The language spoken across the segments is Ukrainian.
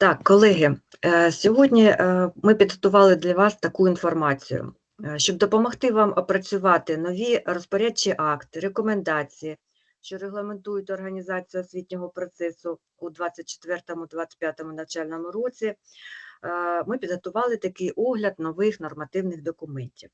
Так, колеги, е, сьогодні е, ми підготували для вас таку інформацію. Е, Щоб допомогти вам опрацювати нові розпорядчі акти, рекомендації, що регламентують організацію освітнього процесу у 24-25 навчальному році, ми підготували такий огляд нових нормативних документів.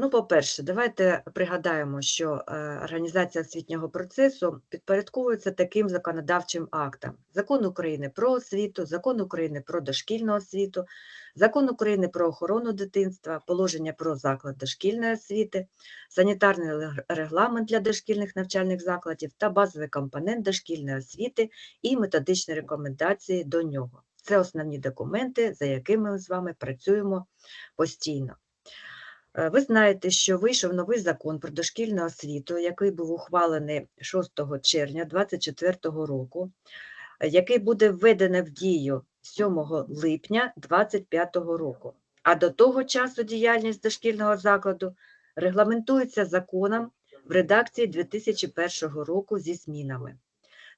Ну, по-перше, давайте пригадаємо, що е, організація освітнього процесу підпорядковується таким законодавчим актам: Закон України про освіту, Закон України про дошкільну освіту, Закон України про охорону дитинства, положення про заклад дошкільної освіти, санітарний регламент для дошкільних навчальних закладів та базовий компонент дошкільної освіти і методичні рекомендації до нього. Це основні документи, за якими ми з вами працюємо постійно. Е, Ви знаєте, що вийшов новий закон про дошкільну освіту, який був ухвалений 6 червня 2024 року, який буде введений в дію 7 липня 2025 року. А до того часу діяльність дошкільного закладу регламентується законом в редакції 2001 року зі змінами.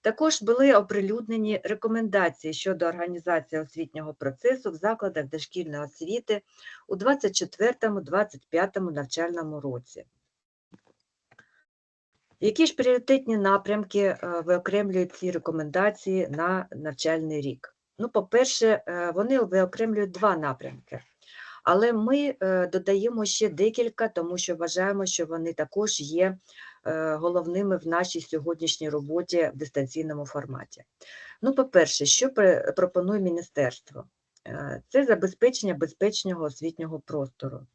Також були оприлюднені рекомендації щодо організації освітнього процесу в закладах дошкільної освіти у 24-25 навчальному році. Які ж пріоритетні напрямки е, виокремлюють ці рекомендації на навчальний рік? Ну, по-перше, е, вони виокремлюють два напрямки, але ми е, додаємо ще декілька, тому що вважаємо, що вони також є головними в нашій сьогоднішній роботі в дистанційному форматі. Ну, по-перше, що пропонує міністерство? Е, Це забезпечення безпечного освітнього простору.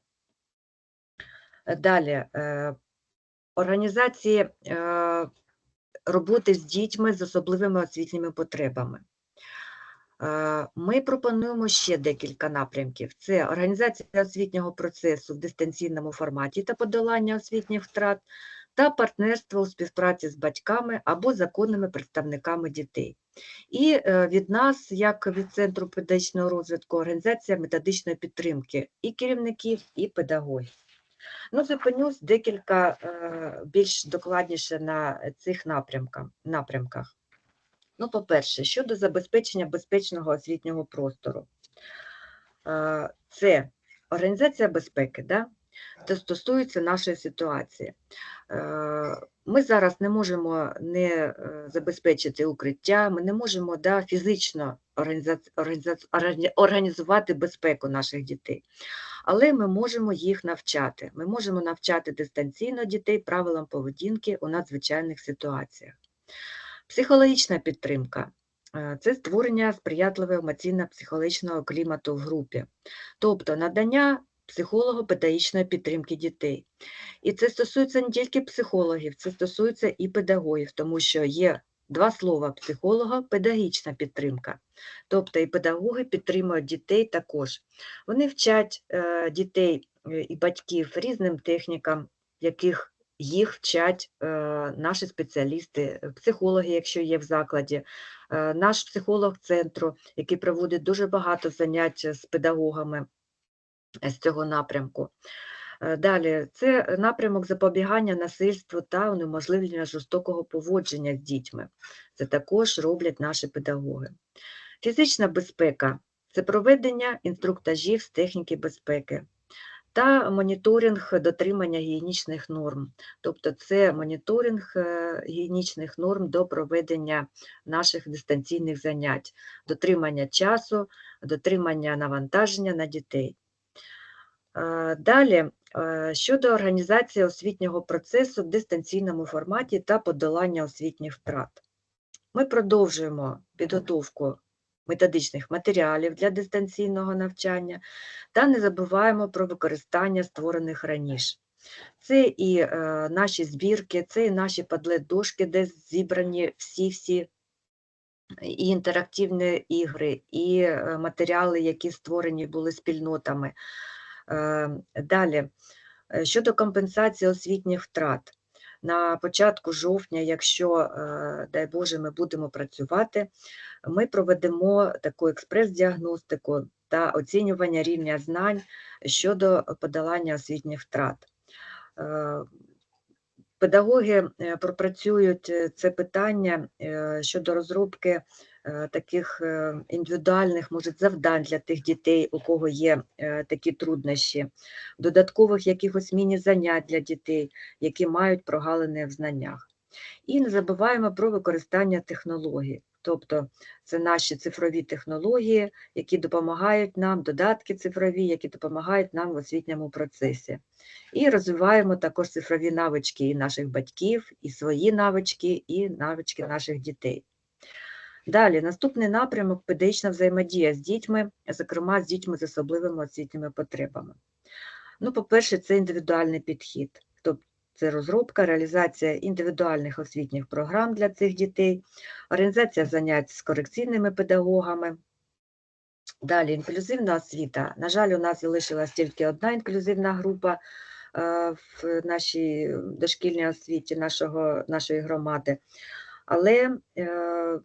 Е, Далі, е, організації е, роботи з дітьми з особливими освітніми потребами. Е, Ми пропонуємо ще декілька напрямків: це організація освітнього процесу в дистанційному форматі та подолання освітніх втрат, та партнерство у співпраці з батьками або законними представниками дітей. І е, від нас, як від Центру педагогічного розвитку, організація методичної підтримки і керівників, і педагогів. Ну, зупинюсь декілька е, більш докладніше на цих напрямках. напрямках. Ну, по-перше, щодо забезпечення безпечного освітнього простору. Е, Це організація безпеки, да? Це стосується нашої ситуації. Е, Ми зараз не можемо не е, забезпечити укриття, ми не можемо да, фізично організувати безпеку наших дітей. Але ми можемо їх навчати. Ми можемо навчати дистанційно дітей правилам поведінки у надзвичайних ситуаціях. Психологічна підтримка е, це створення сприятливого емоційно-психологічного клімату в групі, тобто надання психолого-педагогічної підтримки дітей. І це стосується не тільки психологів, це стосується і педагогів, тому що є два слова психолога, педагогічна підтримка. Тобто і педагоги підтримують дітей також. Вони вчать е, дітей е, і батьків різним технікам, яких їх вчать е, наші спеціалісти, психологи, якщо є в закладі, е, наш психолог центру, який проводить дуже багато занять з педагогами з цього напрямку. Е, Далі, це напрямок запобігання насильству та унеможливлення жорстокого поводження з дітьми. Це також роблять наші педагоги. Фізична безпека це проведення інструктажів з техніки безпеки та моніторинг дотримання гігієнічних норм. Тобто це моніторинг е, гігієнічних норм до проведення наших дистанційних занять, дотримання часу, дотримання навантаження на дітей. Далі, щодо організації освітнього процесу в дистанційному форматі та подолання освітніх втрат. Ми продовжуємо підготовку методичних матеріалів для дистанційного навчання та не забуваємо про використання створених раніше. Це і е, наші збірки, це і наші падлет-дошки, де зібрані всі-всі і інтерактивні ігри, і е, матеріали, які створені були спільнотами. Е, Далі, е, щодо компенсації освітніх втрат. На початку жовтня, якщо, е, дай Боже, ми будемо працювати, ми проведемо таку експрес-діагностику та оцінювання рівня знань щодо подолання освітніх втрат. Педагоги пропрацюють це питання щодо розробки таких е, індивідуальних, може, завдань для тих дітей, у кого є е, такі труднощі, додаткових якихось міні-занять для дітей, які мають прогалини в знаннях. І не забуваємо про використання технологій. Тобто це наші цифрові технології, які допомагають нам, додатки цифрові, які допомагають нам в освітньому процесі. І розвиваємо також цифрові навички і наших батьків, і свої навички, і навички наших дітей. Далі, наступний напрямок педагогічна взаємодія з дітьми, зокрема з дітьми з особливими освітніми потребами. Ну, по-перше, це індивідуальний підхід, тобто це розробка, реалізація індивідуальних освітніх програм для цих дітей, організація занять з корекційними педагогами. Далі інклюзивна освіта. На жаль, у нас залишилась тільки одна інклюзивна група е, в нашій дошкільній освіті нашого, нашої громади, але е,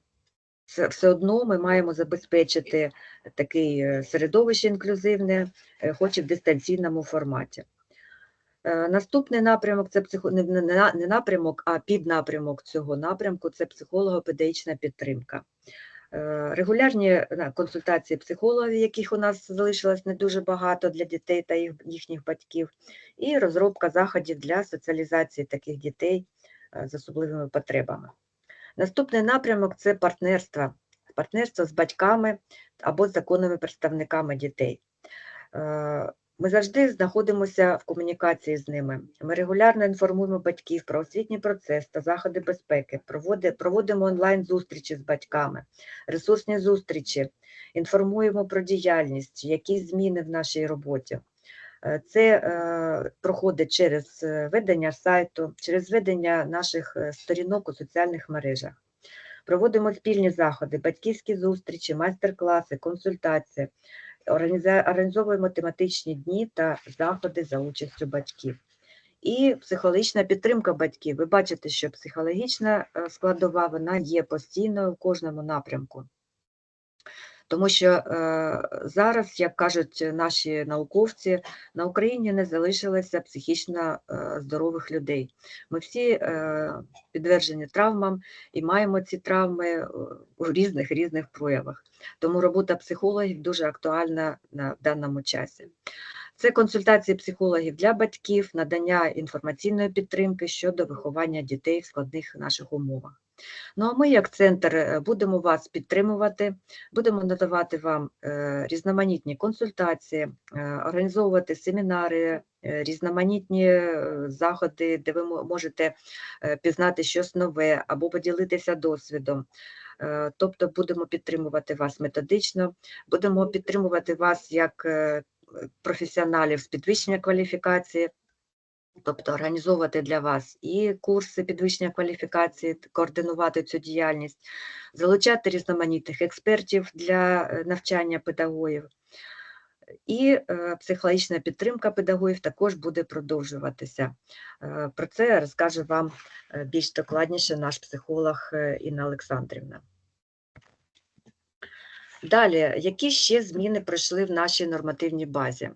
все, одно ми маємо забезпечити таке середовище інклюзивне, е, хоч і в дистанційному форматі. Е, Наступний напрямок це психо... не, не, на- не напрямок, а піднапрямок цього напрямку це психолого-педагогічна підтримка. Е, Регулярні консультації психологів, яких у нас залишилось не дуже багато для дітей та їхніх батьків, і розробка заходів для соціалізації таких дітей з особливими потребами. Наступний напрямок це партнерство, партнерство з батьками або з законними представниками дітей. Е, Ми завжди знаходимося в комунікації з ними. Ми регулярно інформуємо батьків про освітній процес та заходи безпеки, проводимо онлайн-зустрічі з батьками, ресурсні зустрічі, інформуємо про діяльність, які зміни в нашій роботі. Е, Це е, проходить через е, ведення сайту, через ведення наших сторінок у соціальних мережах. Проводимо спільні заходи, батьківські зустрічі, майстер-класи, консультації, організовуємо тематичні дні та заходи за участю батьків. І психологічна підтримка батьків. Ви бачите, що психологічна складова вона є постійною в кожному напрямку. Тому що е, зараз, як кажуть наші науковці, на Україні не залишилося психічно е, здорових людей. Ми всі е, підтверджені травмам і маємо ці травми е, у різних різних проявах. Тому робота психологів дуже актуальна на в даному часі. Це консультації психологів для батьків, надання інформаційної підтримки щодо виховання дітей в складних наших умовах. Ну а ми, як центр, е, будемо вас підтримувати, будемо надавати вам е, різноманітні консультації, е, організовувати семінари, різноманітні заходи, де ви можете пізнати щось нове або поділитися досвідом. Тобто будемо підтримувати вас методично, будемо підтримувати вас як професіоналів з підвищення кваліфікації, тобто організовувати для вас і курси підвищення кваліфікації, координувати цю діяльність, залучати різноманітних експертів для е, навчання педагогів. І е, психологічна підтримка педагогів також буде продовжуватися. Е, Про це розкаже вам більш докладніше наш психолог Інна Олександрівна. Далі, які ще зміни пройшли в нашій нормативній базі?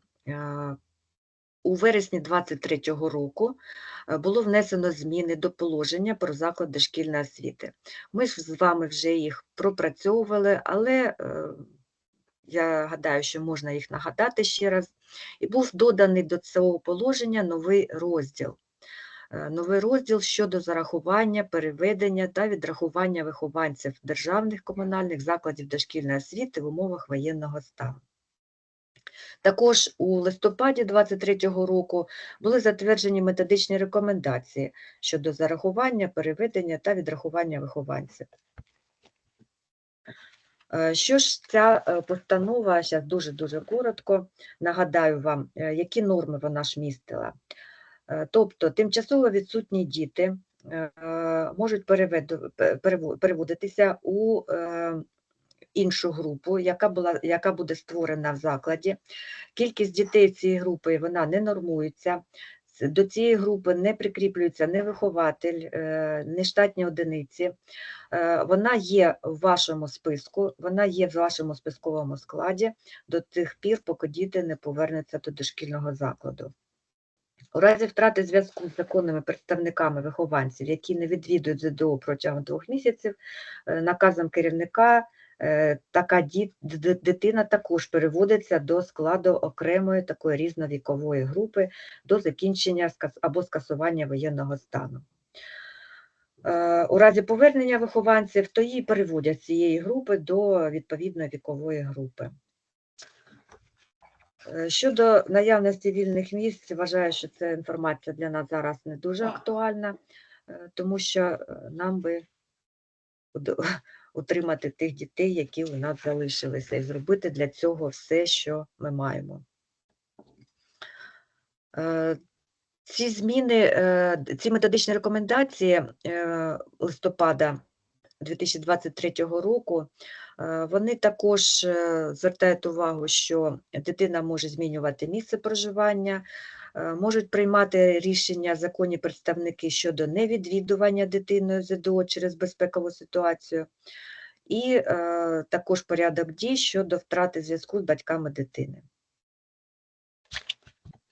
У вересні 2023 року е, було внесено зміни до положення про заклад дошкільної освіти. Ми ж з вами вже їх пропрацьовували, але е, я гадаю, що можна їх нагадати ще раз. І був доданий до цього положення новий розділ. Е, Новий розділ щодо зарахування, переведення та відрахування вихованців державних комунальних закладів дошкільної освіти в умовах воєнного стану. Також у листопаді 2023 року були затверджені методичні рекомендації щодо зарахування, переведення та відрахування вихованців. Е, Що ж ця е, постанова, зараз дуже-дуже коротко, нагадаю вам, е, які норми вона ж містила. Тобто тимчасово відсутні діти можуть переводитися у іншу групу, яка, була, яка буде створена в закладі. Кількість дітей цієї групи вона не нормується. До цієї групи не прикріплюється ні вихователь, е, ні штатні одиниці. Е, Вона є в вашому списку, вона є в вашому списковому складі до тих пір, поки діти не повернуться до дошкільного закладу. У разі втрати зв'язку з законними представниками вихованців, які не відвідують ЗДО протягом двох місяців, е, наказом керівника така дитина також переводиться до складу окремої такої різновікової групи до закінчення або скасування воєнного стану. Е, У разі повернення вихованців, то її переводять з цієї групи до відповідної вікової групи. Е, Щодо наявності вільних місць, вважаю, що ця інформація для нас зараз не дуже актуальна, е, тому що е, нам би утримати тих дітей, які у нас залишилися, і зробити для цього все, що ми маємо. Е, Ці зміни, е, ці методичні рекомендації е, листопада 2023 року, вони також звертають увагу, що дитина може змінювати місце проживання, можуть приймати рішення законні представники щодо невідвідування дитиною ЗДО через безпекову ситуацію, і е, також порядок дій щодо втрати зв'язку з батьками дитини.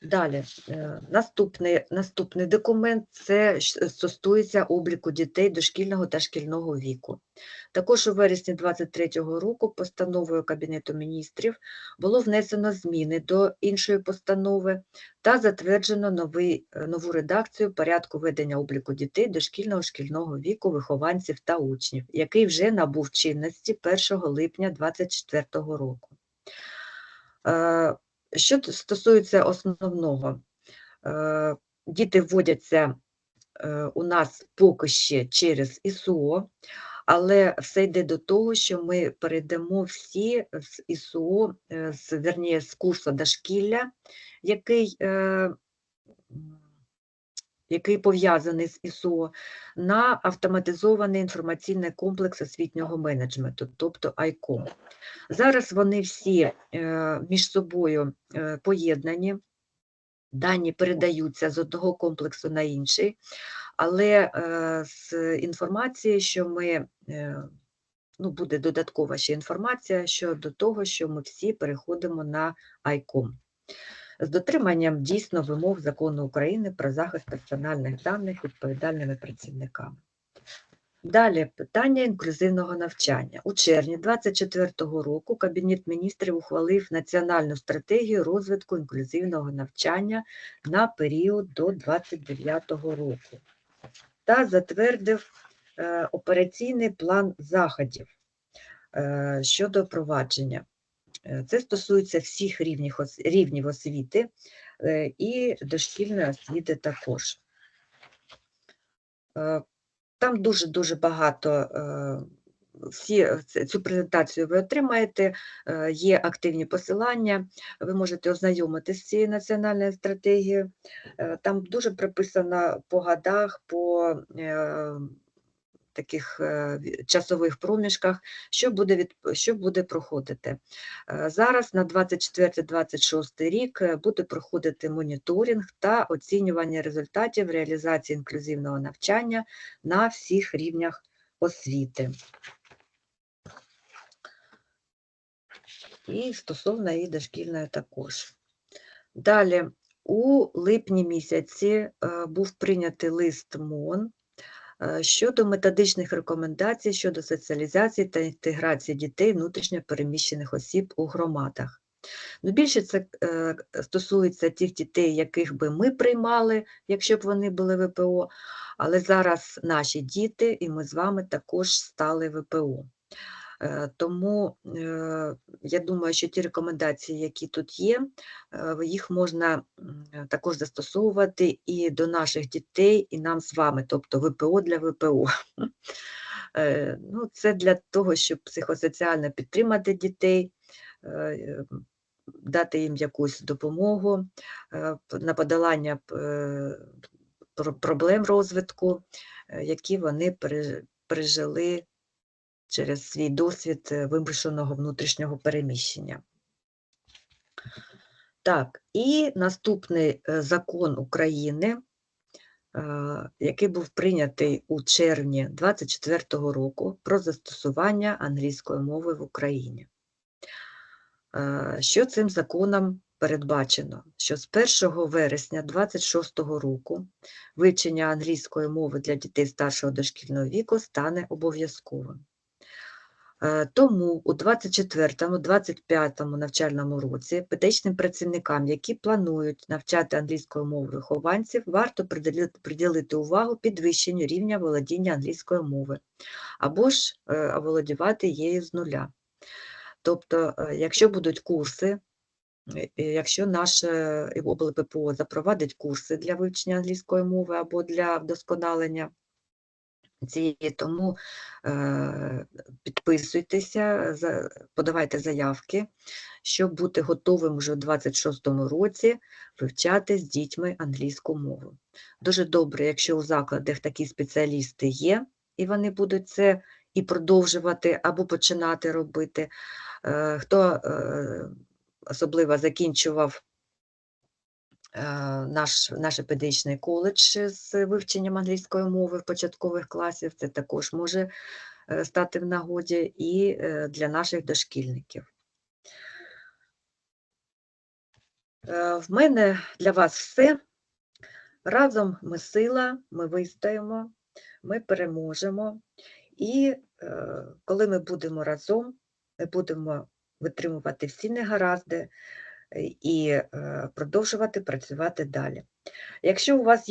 Далі, е, наступний, наступний документ це стосується обліку дітей дошкільного та шкільного віку. Також у вересні 2023 року постановою Кабінету міністрів було внесено зміни до іншої постанови та затверджено новий, е, нову редакцію порядку ведення обліку дітей дошкільного шкільного віку, вихованців та учнів, який вже набув чинності 1 липня 2024 року. Що стосується основного, е, діти вводяться е, у нас поки ще через ІСО, але все йде до того, що ми перейдемо всі з ІСО, е, з, верні, з курсу дошкілля, який, який пов'язаний з ІСО, на автоматизований інформаційний комплекс освітнього менеджменту, тобто ICOM. Зараз вони всі е, між собою е, поєднані, дані передаються з одного комплексу на інший, але е, з інформації, що ми, ну, буде додаткова ще інформація щодо того, що ми всі переходимо на ICOM. З дотриманням дійсно вимог закону України про захист персональних даних відповідальними працівниками. Далі питання інклюзивного навчання. У червні 2024 року Кабінет міністрів ухвалив національну стратегію розвитку інклюзивного навчання на період до 2029 року та затвердив е, операційний план заходів е, щодо впровадження. Е, Це стосується всіх рівнів, рівнів освіти е, і дошкільної освіти також. Е, Там дуже-дуже багато. Всі цю презентацію ви отримаєте, є активні посилання, ви можете ознайомитися з цією національною стратегією. Там дуже прописано по годах, по таких е, часових проміжках, що буде, від, що буде проходити. Е, Зараз на 24-26 рік е, буде проходити моніторинг та оцінювання результатів реалізації інклюзивного навчання на всіх рівнях освіти. І стосовно і дошкільної також. Далі, у липні місяці був прийнятий лист МОН щодо методичних рекомендацій щодо соціалізації та інтеграції дітей внутрішньопереміщених осіб у громадах. Ну, більше це е, стосується тих дітей, яких би ми приймали, якщо б вони були ВПО, але зараз наші діти і ми з вами також стали ВПО. Е, Тому е, я думаю, що ті рекомендації, які тут є, е, їх можна також застосовувати і до наших дітей, і нам з вами, тобто ВПО для ВПО. Ну, це для того, щоб психосоціально підтримати дітей, дати їм якусь допомогу на подолання проблем розвитку, які вони пережили через свій досвід е, вимушеного внутрішнього переміщення. Так, і наступний е, закон України, е, який був прийнятий у червні 2024 року про застосування англійської мови в Україні. Що цим законом передбачено, що з 1 вересня 2026 року вивчення англійської мови для дітей старшого дошкільного віку стане обов'язковим. Е, Тому у 24-25 навчальному році педагогічним працівникам, які планують навчати англійською мовою вихованців, варто приділити, увагу підвищенню рівня володіння англійської мови або ж е, оволодівати її з нуля. Тобто, е, якщо будуть курси, якщо наше облппо запровадить курси для вивчення англійської мови або для вдосконалення тому е, підписуйтеся, подавайте заявки, щоб бути готовим вже у 26-му році вивчати з дітьми англійську мову. Дуже добре, якщо у закладах такі спеціалісти є, і вони будуть це і продовжувати або починати робити. Е, Хто е, особливо закінчував наш, наш педагогічний коледж з вивченням англійської мови в початкових класів, це також може е, стати в нагоді і е, для наших дошкільників. Е, В мене для вас все. Разом ми сила, ми вистоїмо, ми переможемо. І е, коли ми будемо разом, ми будемо витримувати всі негаразди е, і е, продовжувати працювати далі. Якщо у вас є